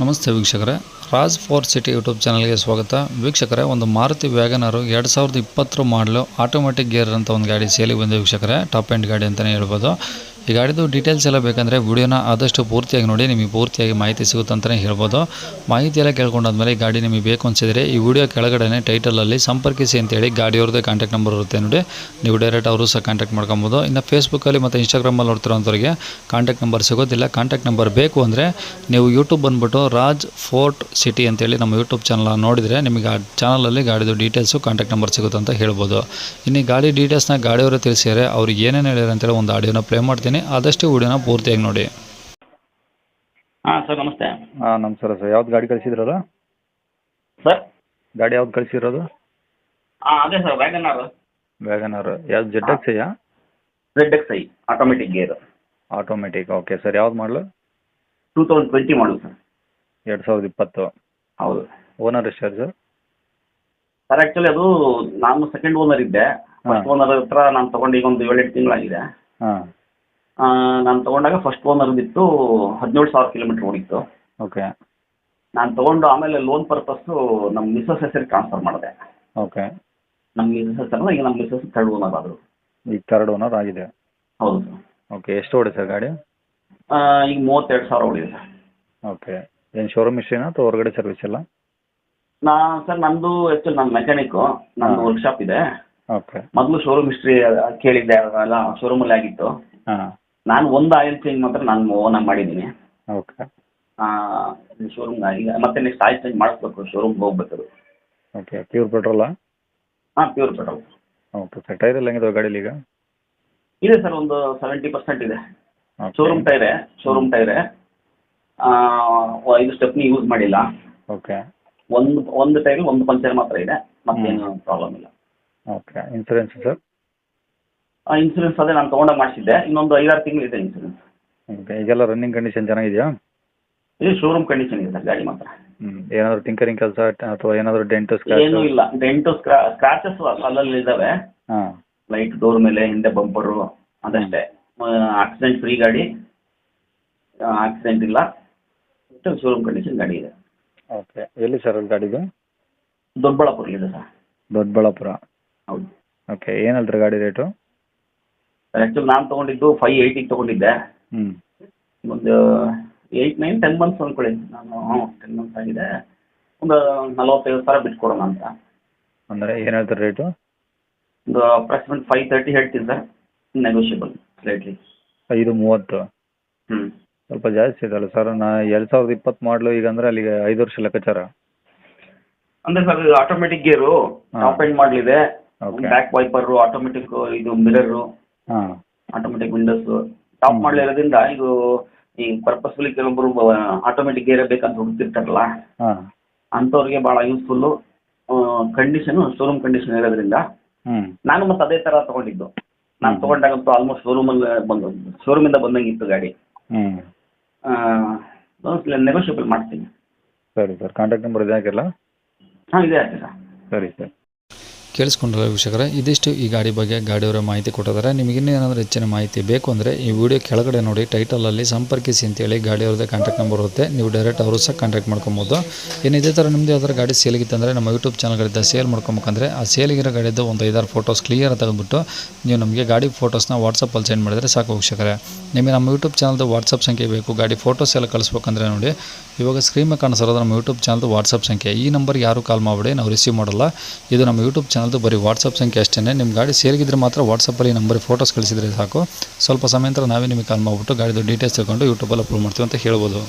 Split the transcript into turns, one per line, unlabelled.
ನಮಸ್ತೆ ವೀಕ್ಷಕರೇ. Raj four city YouTube ಚಾನಲ್ಗೆ ಸ್ವಾಗತ. ವೀಕ್ಷಕರೇ, ಒಂದು ಮಾರುತಿ ವ್ಯಾಗನರು ಎರಡು ಸಾವಿರದ ಇಪ್ಪತ್ತರ ಮಾಡಲು ಆಟೋಮೆಟಿಕ್ ಗೇರ್ ಅಂತ ಒಂದು ಗಾಡಿ ಸೇಲಿಗೆ ಬಂದ ವೀಕ್ಷಕರೇ. ಟಾಪ್ ಎಂಡ್ ಗಾಡಿ ಅಂತಲೇ ಹೇಳ್ಬೋದು. ಈ ಗಾಡಿದು ಡೀಟೇಲ್ಸ್ ಎಲ್ಲ ಬೇಕಂದರೆ ವಿಡಿಯೋನ ಆದಷ್ಟು ಪೂರ್ತಿಯಾಗಿ ನೋಡಿ, ನಿಮಗೆ ಪೂರ್ತಿಯಾಗಿ ಮಾಹಿತಿ ಸಿಗುತ್ತೆ ಅಂತಲೇ ಹೇಳ್ಬೋದು. ಮಾಹಿತಿ ಎಲ್ಲ ಕೇಳ್ಕೊಂಡಾದ್ಮೇಲೆ ಈ ಗಾಡಿ ನಿಮಗೆ ಬೇಕು ಅನಿಸಿದರೆ ಈ ವಿಡಿಯೋ ಕೆಳಗಡೆ ಟೈಟಲಲ್ಲಿ ಸಂಪರ್ಕಿಸಿ ಅಂತೇಳಿ ಗಾಡಿಯವ್ರದ್ದೇ ಕಾಂಟ್ಯಾಕ್ಟ್ ನಂಬರ್ ಇರುತ್ತೆ ನೋಡಿ. ನೀವು ಡೈರೆಕ್ಟ್ ಅವರು ಸಹ ಕಾಂಟ್ಯಾಕ್ಟ್ ಮಾಡ್ಕೊಬೋದು. ಇನ್ನು ಫೇಸ್ಬುಕ್ಕಲ್ಲಿ ಮತ್ತು ಇನ್ಸ್ಟಾಗ್ರಾಮಲ್ಲಿ ನೋಡ್ತಿರೋಂಥವ್ರಿಗೆ ಕಾಂಟ್ಯಾಕ್ಟ್ ನಂಬರ್ ಸಿಗೋದಿಲ್ಲ. ಕಾಂಟ್ಯಾಕ್ಟ್ ನಂಬರ್ ಬೇಕು ಅಂದರೆ ನೀವು ಯೂಟ್ಯೂಬ್ ಬಂದುಬಿಟ್ಟು ರಾಜ್ ಫೋರ್ಟ್ ಸಿಟಿ ಅಂತೇಳಿ ನಮ್ಮ ಯೂಟ್ಯೂಬ್ ಚಾನಲ್ ನೋಡಿದರೆ ನಿಮಗೆ ಆ ಚಾನಲಲ್ಲಿ ಗಾಡಿದು ಡೀಟೇಲ್ಸು ಕಾಂಟ್ಯಾಕ್ಟ್ ನಂಬರ್ ಸಿಗುತ್ತೆ ಅಂತ ಹೇಳ್ಬೋದು. ಇನ್ನು ಗಾಡಿ ಡೀಟೇಲ್ಸ್ನ ಗಾಡಿಯವರು ತಿಳಿಸಿದರೆ ಅವ್ರು ಏನೇನು ಅಂತೇಳಿ ಒಂದು ಆಡಿಯೋನ ಪ್ಲೇ ಮಾಡ್ತೀನಿ. ಆದಷ್ಟು ವಿಡಿಯೋನ ಪೂರ್ತಿಯಾಗಿ ನೋಡಿ.
ಹಾಂ ಸರ್ ನಮಸ್ತೆ.
ಹಾಂ ನಮಸ್ಕಾರ ಸರ್. ಯಾವ್ದು ಗಾಡಿ ಕಳಿಸಿದ್ರಲ್ಲ?
ಸರ್?
ಗಾಡಿ ಯಾವ್ದು ಕಳಿಸಿರೋದು?
ಹಾಂ ಅದೇ ಸರ್ ವ್ಯಾಗನಾರ್
ಆರ್. ಯಾವ್ದು Z X ಐಯಾ
Z X I automatic gear
automatic okay sir ಯಾವ್ದು ಮಾಡಲು
ಟೂ ತೌಸಂಡ್ ಟ್ವೆಂಟಿ ಮಾಡು ಸರ್.
ಎರಡು ಸಾವಿರದ ಇಪ್ಪತ್ತು.
ಹೌದು.
ಓನರ್ ಎಷ್ಟು ಸರ್?
ಸರ್ ಆ್ಯಕ್ಚುಲಿ ಅದು ನಾನು ಸೆಕೆಂಡ್ ಓನರ್ ಇದ್ದೆ. ಫಸ್ಟ್ ಓನರ್ ಹತ್ರ ನಾನು ತಗೊಂಡು ಈಗ ಒಂದು ಏಳೆಂಟು ತಿಂಗಳಾಗಿದೆ.
ಹಾಂ.
ನಾನು ತಗೊಂಡಾಗ ಫಸ್ಟ್ ಓನರ್ ಅರ್ದಿತ್ತು ಹದಿನೇಳು ಸಾವಿರ ಕಿಲೋಮೀಟರ್ ಓಡಿತ್ತು.
ಓಕೆ
ನಾನು ತಗೊಂಡು ಆಮೇಲೆ ಲೋನ್ ಪರ್ಪಸ್ ನಮ್ಮ ಮಿಸ್ಸಸ್ ಹೆಸರಿಗೆ ಟ್ರಾನ್ಸ್ಫರ್ ಮಾಡಿದೆ.
ಓಕೆ
ನಮ್ಮ ಮಿಸ್ಸಸ್ ಹೆಸರು ಈಗ ನಮ್ಮ ಮಿಸ್ಸಸ್ ಥರ್ಡ್ ಓನರ್ ಆದರು.
ಈಗ ಥರ್ಡ್ ಓನರ್ ಆಗಿದೆ.
ಹೌದು. ಸರ್
ಓಕೆ ಎಷ್ಟು ಓಡಿ ಸರ್ ಗಾಡಿ?
ಈಗ ಮೂವತ್ತೆರಡು ಸಾವಿರ ಓಡಿದೆ ಸರ್.
ಓಕೆ ಏನು ಶೋರೂಮ್ ಹಿಸ್ಟ್ರಿನಾ ಅಥವಾ ಹೊರಗಡೆ ಸರ್ವಿಸ್ ಎಲ್ಲ?
ನಾ ಸರ್ ನಂದು ಆ್ಯಕ್ಚುಲಿ ನಾನು ಮೆಕ್ಯಾನಿಕ್ಕು ನಂದು
ಹಾಂ.
ವರ್ಕ್ಶಾಪ್ ಇದೆ.
ಓಕೆ
ಮೊದಲು ಶೋರೂಮ್ ಹಿಸ್ಟ್ರಿ ಕೇಳಿದ್ದೆ ಅಲ್ಲ ಶೋರೂಮಲ್ಲಿ ಆಗಿತ್ತು.
ಹಾಂ.
ನಾನು ಒಂದು ಆಯಿಲ್ ಚೇಂಜ್ ಮಾತ್ರ ನಾನು ಓನಾಗಿ ಮಾಡಿದ್ದೀನಿ.
ಓಕೆ
ಶೋರೂಮ್ ಈಗ ಮತ್ತೆ ನೆಕ್ಸ್ಟ್ ಆಯಿಲ್ ಚೇಂಜ್ ಮಾಡಿಸ್ಬೇಕು ಶೋರೂಮ್ಗೆ ಹೋಗ್ಬೇಕು
ಓಕೆ ಪ್ಯೂರ್ ಪೆಟ್ರೋಲಾ
ಹಾಂ pure petrol
okay sir tyre ಎಲ್ಲ ಹೆಂಗಿದಾವೆ ಗಾಡೀಲಿ ಈಗ?
ಇದೆ ಸರ್ ಒಂದು ಸೆವೆಂಟಿ ಪರ್ಸೆಂಟ್ ಇದೆ. ಶೋರೂಮ್ ಟೈರೆ ಶೋರೂಮ್ ಟೈರೆ ಐದು ಸ್ಟೆಪ್ನಿ ಯೂಸ್ ಮಾಡಿಲ್ಲ.
ಓಕೆ
ಒಂದು ಒಂದು ಟೈರ್ ಒಂದು ಪಂಚರ್ ಮಾತ್ರ ಇದೆ. ಮತ್ತೇನು ಪ್ರಾಬ್ಲಮ್ ಇಲ್ಲ.
ಓಕೆ ಇನ್ಸೂರೆನ್ಸ್ ಸರ್
ಇನ್ಸೂರೆನ್ಸ್ ಅದೇ ನಾನು ತೊಗೊಂಡಾಗ ಮಾಡಿಸಿದ್ದೆ. ಇನ್ನೊಂದು ಐದಾರು ತಿಂಗಳು ಇದೆ ಇನ್ಸೂರೆನ್ಸ್
ಓಕೆ ಈಗೆಲ್ಲ ರನ್ನಿಂಗ್ ಕಂಡೀಷನ್ ಚೆನ್ನಾಗಿದೆಯಾ?
ಇದು ಶೋರೂಮ್ ಕಂಡೀಷನ್ ಇದೆ ಸರ್ ಗಾಡಿ ಮಾತ್ರ.
ಹ್ಞೂ ಏನಾದರೂ ಟಿಂಕರಿಂಗ್ ಕೆಲಸ ಅಥವಾ ಏನಾದರೂ ಡೆಂಟು
ಏನೂ ಇಲ್ಲ. ಡೆಂಟು ಸ್ಕ್ರಾ ಸ್ಕ್ರಾಚಸ್ ಅಲ್ಲಲ್ಲಿ ಇದ್ದಾವೆ
ಹಾಂ.
ಲೈಟ್ ಡೋರ್ ಮೇಲೆ ಹಿಂದೆ ಬಂಪರು ಅದಷ್ಟೇ. ಆಕ್ಸಿಡೆಂಟ್ ಫ್ರೀ ಗಾಡಿ. ಆಕ್ಸಿಡೆಂಟ್ ಇಲ್ಲ. ಶೋರೂಮ್ ಕಂಡೀಷನ್ ಗಾಡಿ ಇದೆ.
ಓಕೆ ಎಲ್ಲಿ ಸರ್ ಅಲ್ಲಿ ಗಾಡಿದು?
ದೊಡ್ಡಬಳ್ಳಾಪುರಲ್ಲಿದೆ ಸರ್.
ದೊಡ್ಡಬಳ್ಳಾಪುರ.
ಹೌದು.
ಓಕೆ ಏನು ಹೇಳ್ತೀರಾ ಗಾಡಿ ರೇಟು?
ಆ್ಯಕ್ಚುಲಿ ನಾನು ತೊಗೊಂಡಿದ್ದು ಫೈವ್ ಏಯ್ಟಿಗೆ ತೊಗೊಂಡಿದ್ದೆ.
ಹ್ಞೂ
ಒಂದು ಏಯ್ಟ್ ನೈನ್ ಟೆನ್ ಮಂತ್ಸ್ ಅಂದ್ಕೊಳ್ಳಿ ನಾನು ಹ್ಞೂ ಟೆನ್ ಮಂತ್ಸ್ ಆಗಿದೆ. ಒಂದು ನಲವತ್ತೈದು ಸಾವಿರ ಬಿಟ್ಕೊಡೋಣ ಅಂತ.
ಅಂದರೆ ಏನು ಹೇಳ್ತಾರೆ ರೇಟು
ಒಂದು ಅಪ್ರಾಕ್ಸಿಮೇಟ್ ಫೈವ್ ತರ್ಟಿ ಹೇಳ್ತೀನಿ ಸರ್ ನೆಗೋಷಿಯಬಲ್ ಸ್ಲೈಟ್ಲಿ
ಐದು ಮೂವತ್ತು.
ಹ್ಞೂ
ಸ್ವಲ್ಪ ಜಾಸ್ತಿ ಇದಲ್ಲ ಸರ್ ನಾ ಎರಡು ಸಾವಿರದ ಇಪ್ಪತ್ತು ಮಾಡಲು ಈಗ ಅಂದರೆ ಅಲ್ಲಿಗೆ ಐದು ವರ್ಷ ಲೆಕ್ಕಾಚಾರ.
ಅಂದ್ರೆ sir automatic gear. Top end ಮಾಡಲಿದೆ.
Okay.
ಬ್ಯಾಕ್ ವೈಪರು ಆಟೋಮೆಟಿಕ್ ಇದು ಮಿರರು
ಹಾಂ.
ಆಟೋಮೆಟಿಕ್ ವಿಂಡೋಸ್ ಟಾಪ್
ಮಾಡಲ್
ಮಾಡಲಿರೋದ್ರಿಂದ ಇದು ಈ ಪರ್ಪಸ್ಫುಲಿ ಕೆಲವೊಬ್ಬರು ಆಟೋಮೆಟಿಕ್ ಗೇರ್ ಬೇಕಂತ ಹುಡುಕ್ತಿರ್ತಾರಲ್ಲ?
ಅಂತವ್ರಿಗೆ
ಅಂಥವ್ರಿಗೆ ಭಾಳ ಯೂಸ್ಫುಲ್ಲು ಕಂಡೀಷನು ಶೋರೂಮ್ ಕಂಡೀಷನ್ ಇರೋದ್ರಿಂದ. ನಾನು ಮತ್ತೆ ಅದೇ ತರ ತಗೊಂಡಿದ್ದು. ನಾನು ತಗೊಂಡಾಗಂತೂ ಆಲ್ಮೋಸ್ಟ್ ಶೋರೂಮ್ ಅಲ್ಲಿ ಬಂದು ಶೋರೂಮ್ ಇಂದ ಬಂದಂಗಿತ್ತು ಗಾಡಿ. ನೆಗೋಷಿಯಬಲ್ ಮಾಡ್ತೀನಿ.
ಸರಿ ಸರ್ ಕಾಂಟ್ಯಾಕ್ಟ್ ನಂಬರ್ ಇದೆ ಹಾಕಿರಲ್ಲ
ಹಾಂ ಇದೆ ಹಾಕಿ ಸರ್
ಸರಿ ಸರ್.
ಕೇಳಿಸ್ಕೊಂಡ್ರಲ್ಲ ವೀಕ್ಷಕರ ಇದಿಷ್ಟು ಈ ಗಾಡಿ ಬಗ್ಗೆ ಗಾಡಿಯವರ ಮಾಹಿತಿ ಕೊಟ್ಟಿದ್ದಾರೆ. ನಿಮಗೆ ಇನ್ನೂ ಏನಾದರೂ ಹೆಚ್ಚಿನ ಮಾಹಿತಿ ಬೇಕು ಅಂದರೆ ಈ ವಿಡಿಯೋ ಕೆಳಗಡೆ ನೋಡಿ ಟೈಟಲಲ್ಲಿ ಸಂಪರ್ಕಿಸಿ ಅಂತೇಳಿ ಗಾಡಿಯವ್ರದ್ದೇ ಕಾಂಟ್ಯಾಕ್ಟ್ ನಂಬರ್ ಇರುತ್ತೆ ನೀವು ಡೈರೆಕ್ಟ್ ಅವರು ಸಹ ಕಾಂಟ್ಯಾಕ್ಟ್ ಮಾಡ್ಕೊಬೋದು. ಇನ್ನು ಇದೇ ಥರ ನಿಮ್ಮದು ಯಾವ್ದಾದ್ರು ಗಾಡಿ ಸೇಲಿಗಿತ್ತಂದರೆ ನಮ್ಮ ಯೂಟ್ಯೂಬ್ ಚಾನಲ್ಗಳಿಂದ ಸೇಲ್ ಮಾಡ್ಕೊಬೇಕಂದ್ರೆ ಆ ಸೇಲಿಗಿರೋ ಗಾಡಿದ್ದು ಒಂದು ಐದಾರು ಫೋಟೋಸ್ ಕ್ಲಿಯರ್ ತೆಗೆದುಬಿಟ್ಟು ನೀವು ನಮಗೆ ಗಾಡಿ ಫೋಟೋಸ್ನ ವಾಟ್ಸಪ್ಪಲ್ಲಿ ಸೆಂಡ್ ಮಾಡಿದರೆ ಸಾಕು ವೀಕ್ಷಕರೇ. ನಿಮಗೆ ನಮ್ಮ ಯೂಟ್ಯೂಬ್ ಚಾನಲ್ದು ವಾಟ್ಸಪ್ ಸಂಖ್ಯೆ ಬೇಕು. ಗಾಡಿ ಫೋಟೋಸ್ ಎಲ್ಲ ಕಳಿಸ್ಬೇಕಂದ್ರೆ ನೋಡಿ, ಇವಾಗ ಸ್ಕ್ರೀನ್ ಮೇಲೆ ನಮ್ಮ ಯೂಟ್ಯೂಬ್ ಚಾನಲ್ದು ವಾಟ್ಸಪ್ ಸಂಖ್ಯೆ. ಈ ನಂಬರ್ ಯಾರು ಕಾಲ್ ಮಾಡಬೇಡಿ, ನಾವು ರಿಸೀವ್ ಮಾಡಲ್ಲ. ಇದು ನಮ್ಮ ಯೂಟ್ಯೂಬ್ ಚಾನಲ್ದು ಬರೀ ವಾಟ್ಸಪ್ ಸಂಖ್ಯೆ ಅಷ್ಟೇ ನಿಮ್ಮ ಗಾಡಿ ಸೇರಿಗಿದ್ರೆ ಮಾತ್ರ ವಾಟ್ಸಪ್ಪಲ್ಲಿ ನಂಬರ್ ಫೋಟೋಸ್ ಕಳಿಸಿದರೆ ಸಾಕು. ಸ್ವಲ್ಪ ಸಮಯ ನಂತರ ನಾವೇ ನಿಮಗೆ ಕಾಲ್ ಮಾಡಿಬಿಟ್ಟು ಗಾಡಿದು ಡೀಟೇಲ್ಸ್ ತಗೊಂಡು ಯೂಟ್ಯೂಬಲ್ಲಿ ಅಪ್ಲೋಡ್ ಮಾಡ್ತೀವಿ ಅಂತ ಹೇಳ್ಬೋದು.